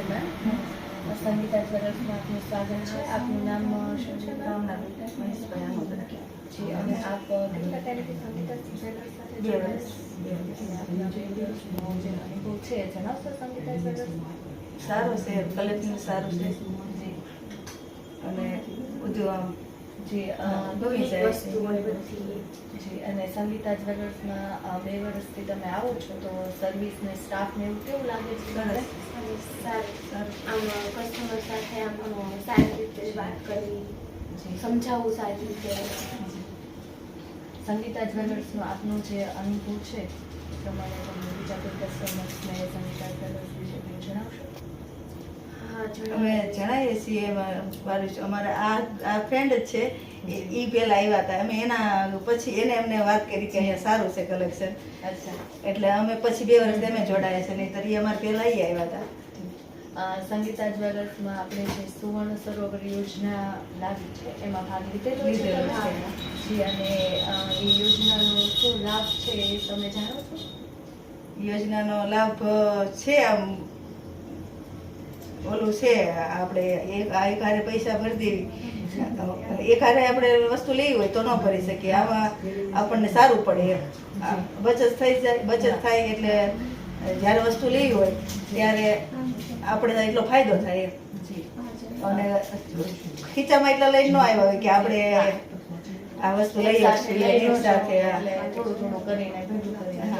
છે મેમ. સંગીતા જ્વેલર્સમાં આપનું સ્વાગત છે. આપનું નામ શું છે મહેશભાઈ આમોદરા જી અને આપ જ્વેલર્સ જે અનુભવ છે. જણાવશો સંગીતા જ્વેલર્સમાં સારું છે. કલેક્શન સારું છે. અને બધું આમ ગમી જાય. જી અને સંગીતા જ્વેલર્સમાં બે વર્ષથી તમે આવો છો તો સર્વિસ ને સ્ટાફ ને એવું કેવું લાગે છે સારું આમ કસ્ટમર સાથે આમ સારી રીતે. વાત કરવી સમજાવવું સારી રીતે સંગીતા જ્વેલર્સનો આપનો જે અનુભવ છે પ્રમાણે તમને બીજા કોઈ કસ્ટમર્સને સંગીતા જ્વેલર્સ વિશે કંઈ જણાવશો? અમે જણાવીએ. છીએ અમારા આ આ ફ્રેન્ડ જ છે. એ પહેલા આવ્યા હતા. અમે એના પછી એને અમને વાત કરી કે અહીંયા સારું છે કલેક્શન અચ્છા. એટલે અમે પછી બે વર્ષ અમે જોડાયા છે. નહીંતર એ અમારે પહેલા એ આવ્યા હતા. સંગીતા જ્વેલર્સમાં આપણે જે સુવર્ણ સરોવર યોજના લાવી છે એમાં ભાગ લીધેલો છે. અને એ યોજનાનો શું લાભ છે એ તમે જાણો છો? યોજનાનો લાભ છે આમ ઓલું છે આપણે એક આ એક હારે પૈસા ભરી દેવી. એક હારે આપણે વસ્તુ લેવી હોય તો ન ભરી શકીએ. આમાં આપણને સારું પડે એમ. બચત થઈ જાય બચત થાય એટલે જ્યારે વસ્તુ લેવી હોય ત્યારે આપણે એટલો ફાયદો થાય એમ. અને ખીચામાં એટલા લઈને ન આવ્યા હોય કે આપણે આ વસ્તુ લઈ શકીએ સાથે થોડું થોડું કરીને ભેગું કરીને.